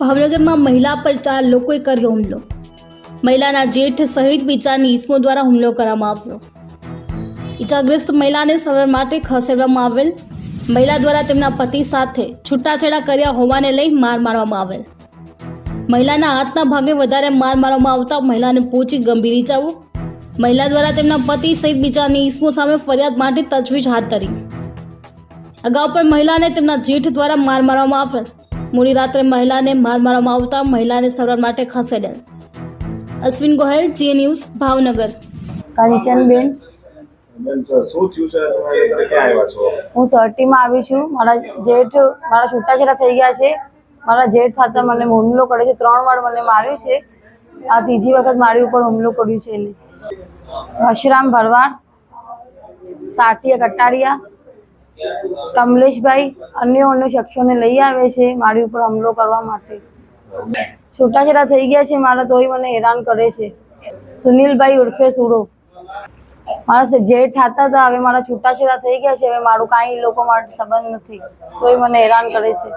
ભાવનગરમાં મહિલા પર ચાર લોકોએ કર્યો હુમલો. મહિલાના જેઠ સહિત બીજાની ઈસમો દ્વારા હુમલો કરવામાં આવ્યો. ઈજાગ્રસ્ત મહિલાને સારવાર માટે ખસેડવામાં આવેલ. મહિલા દ્વારા તેમના પતિ સાથે છૂટાછેડા કર્યા હોવાને લઈ માર મારવામાં આવેલ. મહિલાના હાથના ભાગે વધારે માર મારવામાં આવતા મહિલાને પહોંચી ગંભીર ઇજાઓ મહિલા દ્વારા તેમના પતિ સહિત બીજાની ઈસમો સામે ફરિયાદ માટે તજવીજ હાથ ધરી. અગાઉ પણ મહિલાને તેમના જેઠ દ્વારા માર મારવામાં આવેલ. મોડી રાત્રે મહિલાને માર મારવામાં આવતા મહિલાને સારવાર માટે ખસેડેલ અશ્વિન ગોહેલ જી ન્યૂઝ ભાવનગર. કંચનબેન બેન તો શું થયું છે? તમે અત્યારે ક્યાં આવ્યા છો? હું સર્ટીમાં આવી છું. મારા જેઠ મારા છૂટાછેડા થઈ ગયા છે. મારા જેઠ થતા મને હુમલો કરે છે. ત્રણ વાર મને માર્યું છે. આ ત્રીજી વખત મારી ઉપર હુમલો કર્યું છે એને. હશરામ ભરવાડ સાટિયા કટારિયા કમલેશભાઈ અન્ય અન્ય શખ્સોને લઈ આવે છે મારી ઉપર હુમલો કરવા માટે. છૂટાછેડા થઈ ગયા છે મારા તોય મને હેરાન કરે છે. સુનિલભાઈ ઉર્ફે સુરો મારા જેઠ થતા હતા હવે મારા છૂટાછેડા થઈ ગયા છે, હવે મારું કાંઈ લોકો માટે સંબંધ નથી, તોય મને હેરાન કરે છે.